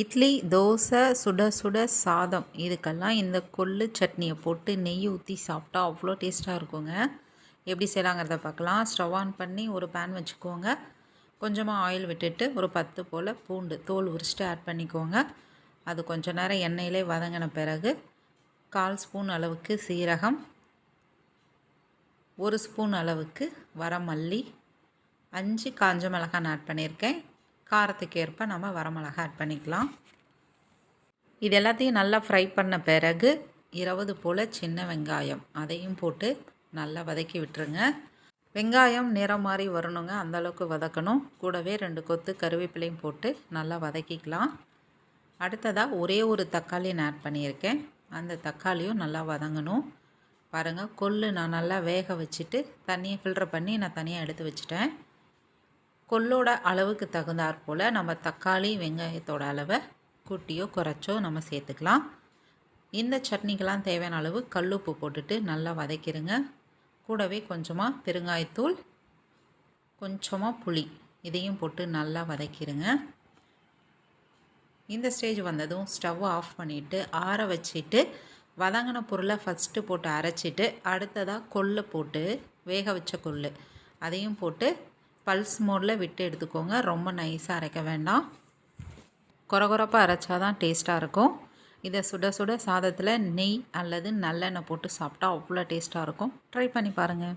இட்லி தோசை சுட சுட சாதம். இதுக்கெல்லாம் இந்த கொள்ளு சட்னியை போட்டு நெய் ஊற்றி சாப்பிட்டா அவ்வளோ டேஸ்ட்டாக இருக்குங்க. எப்படி செய்யலாங்கிறத பார்க்கலாம். ஸ்டவ் ஆன் பண்ணி ஒரு பேன் வச்சுக்கோங்க. கொஞ்சமாக ஆயில் விட்டுட்டு ஒரு பத்து போல் பூண்டு தோல் உரிச்சிட்டு ஆட் பண்ணிக்கோங்க. அது கொஞ்ச நேரம் எண்ணெயிலே வதங்கின பிறகு கால் ஸ்பூன் அளவுக்கு சீரகம் ஒரு ஸ்பூன் அளவுக்கு வரமல்லி அஞ்சு காஞ்ச மிளகாய் ஆட் பண்ணியிருக்கேன். காரத்துக்கு ஏற்ப நம்ம வரமிளகா ஆட் பண்ணிக்கலாம். இது எல்லாத்தையும் நல்லா ஃப்ரை பண்ண பிறகு இருபது போல் சின்ன வெங்காயம் அதையும் போட்டு நல்லா வதக்கி விட்டுருங்க. வெங்காயம் நிறம் மாதிரி வரணுங்க அந்தளவுக்கு வதக்கணும். கூடவே ரெண்டு கொத்து கருவேப்பிலையும் போட்டு நல்லா வதக்கிக்கலாம். அடுத்ததாக ஒரே ஒரு தக்காளி நான் ஆட் பண்ணியிருக்கேன். அந்த தக்காளியும் நல்லா வதங்கணும். பாருங்கள் கொள்ளு நான் நல்லா வேக வச்சுட்டு தண்ணியை ஃபில்டர் பண்ணி நான் தனியாக எடுத்து வச்சுட்டேன். கொள்ளோட அளவுக்கு தகுந்தாற் போல் நம்ம தக்காளி வெங்காயத்தோட அளவை கூட்டியோ குறைச்சோ நம்ம சேர்த்துக்கலாம். இந்த சட்னிக்கெலாம் தேவையான அளவு கல்லுப்பு போட்டுட்டு நல்லா வதக்கிடுங்க கூடவே கொஞ்சமாக பெருங்காயத்தூள் கொஞ்சமாக புளி இதையும் போட்டு நல்லா வதக்கிடுங்க இந்த ஸ்டேஜ் வந்ததும் ஸ்டவ் ஆஃப் பண்ணிவிட்டு ஆற வச்சுட்டு வதங்கின பொருளை ஃபஸ்ட்டு போட்டு அரைச்சிட்டு அடுத்ததாக கொள்ளு போட்டு வேக வச்ச கொள்ளு அதையும் போட்டு பல்ஸ் மோடில் விட்டு எடுத்துக்கோங்க. ரொம்ப நைஸாக அரைக்க வேண்டாம். குறகுறப்பாக அரைச்சா தான் டேஸ்ட்டாக இருக்கும். இதை சுட சுட சாதத்தில் நெய் அல்லது நல்லெண்ணெய் போட்டு சாப்பிட்டா அவ்வளோ டேஸ்ட்டாக இருக்கும். ட்ரை பண்ணி பாருங்கள்